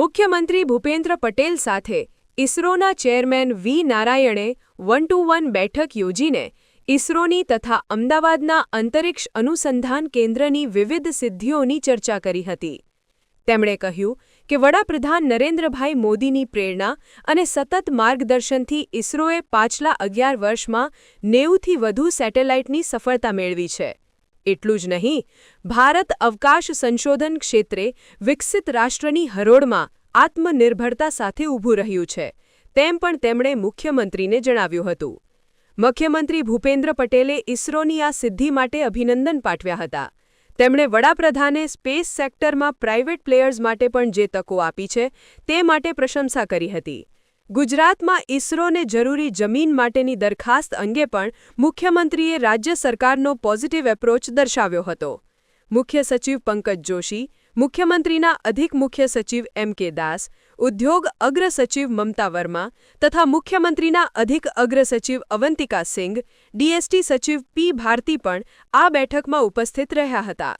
મુખ્યમંત્રી ભૂપેન્દ્ર પટેલ સાથે ઇસરોના ચેરમેન વી નારાયણે વન ટુ વન બેઠક યોજીને ઇસરોની તથા અમદાવાદના અંતરિક્ષ અનુસંધાન કેન્દ્રની વિવિધ સિદ્ધિઓની ચર્ચા કરી હતી. તેમણે કહ્યું કે વડાપ્રધાન નરેન્દ્રભાઈ મોદીની પ્રેરણા અને સતત માર્ગદર્શનથી ઇસરોએ પાછલા અગિયાર વર્ષમાં નેવુંથી વધુ સેટેલાઇટની સફળતા મેળવી છે. એટલું જ નહીં, ભારત અવકાશ સંશોધન ક્ષેત્રે વિકસિત રાષ્ટ્રની હરોળમાં આત્મનિર્ભરતા સાથે ઊભું રહ્યું છે, તેમ પણ તેમણે મુખ્યમંત્રીને જણાવ્યું હતું. મુખ્યમંત્રી ભૂપેન્દ્ર પટેલે ઇસરોની આ સિદ્ધિ માટે અભિનંદન પાઠવ્યા હતા. તેમણે વડાપ્રધાને સ્પેસ સેક્ટરમાં પ્રાઇવેટ પ્લેયર્સ માટે પણ જે તકો આપી છે, તે માટે પ્રશંસા કરી હતી. ગુજરાતમાં ઇસરોને જરૂરી જમીન માટેની દરખાસ્ત અંગે પણ મુખ્યમંત્રીએ રાજ્ય સરકારનો પોઝિટિવ એપ્રોચ દર્શાવ્યો હતો. મુખ્ય સચિવ પંકજ જોશી, મુખ્યમંત્રીના અધિક મુખ્ય સચિવ એમ કે દાસ, ઉદ્યોગ અગ્ર સચિવ મમતા વર્મા તથા મુખ્યમંત્રીના અધિક અગ્ર સચિવ અવંતિકા સિંઘ, ડીએસટી સચિવ પી ભારતી પણ આ બેઠકમાં ઉપસ્થિત રહ્યા હતા.